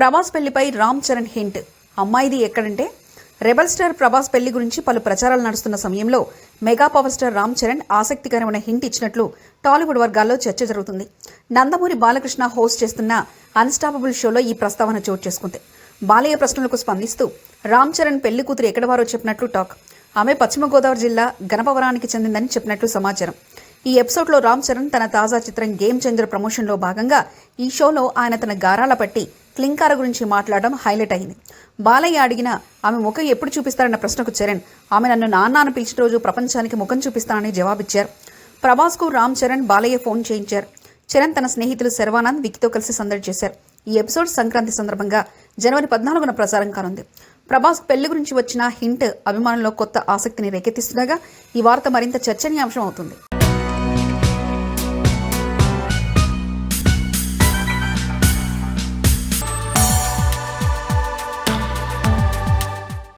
ప్రభాస్ పెళ్ళిపై రామ్ చరణ్ హింట్. అమ్మాయిది ఎక్కడంటే రెబల్ స్టార్ ప్రభాస్ పెళ్ళి గురించి పలు ప్రచారాలు నడుస్తున్న సమయంలో mega power star Ram Charan ఆసక్తికరమైన హింట్ ఇచ్చినట్లు టాలీవుడ్ వర్గాల్లో చర్చ జరుగుతుంది. నందమూరి బాలకృష్ణ హోస్ట్ చేస్తున్న అన్స్టాపబుల్ షోలో ఈ ప్రస్తావన చోటు చేసుకుంది. బాలయ్య ప్రశ్నలకు స్పందిస్తూ రామ్ చరణ్ పెళ్ళి కూతురు ఎక్కడవారో చెప్పినట్లు టాక్. ఆమె పశ్చిమ గోదావరి జిల్లా గణపవరానికి చెందిందని చెప్పినట్లు సమాచారం. ఈ ఎపిసోడ్లో రామ్ చరణ్ తన తాజా చిత్రం గేమ్ చేంజర్ ప్రమోషన్లో భాగంగా ఈ షోలో ఆయన తన గారాల పట్టి క్లింకార గురించి మాట్లాడడం హైలైట్ అయింది. బాలయ్య అడిగిన ఆమె ముఖం ఎప్పుడు చూపిస్తారన్న ప్రశ్నకు చరణ్ ఆమె నన్ను నాన్న అని పిలిచిన రోజు ప్రపంచానికి ముఖం చూపిస్తానని జవాబిచ్చారు. ప్రభాస్కు రామ్ చరణ్ బాలయ్య ఫోన్ చేయించారు. చరణ్ తన స్నేహితులు శర్వానంద్ విక్కితో కలిసి సందడి చేశారు. ఈ ఎపిసోడ్ సంక్రాంతి సందర్భంగా జనవరి పద్నాలుగున ప్రసారం కానుంది. ప్రభాస్ పెళ్ళి గురించి వచ్చిన హింట్ అభిమానుల్లో కొత్త ఆసక్తిని రేకెత్తిస్తుండగా ఈ వార్త మరింత చర్చనీయాంశం అవుతుంది.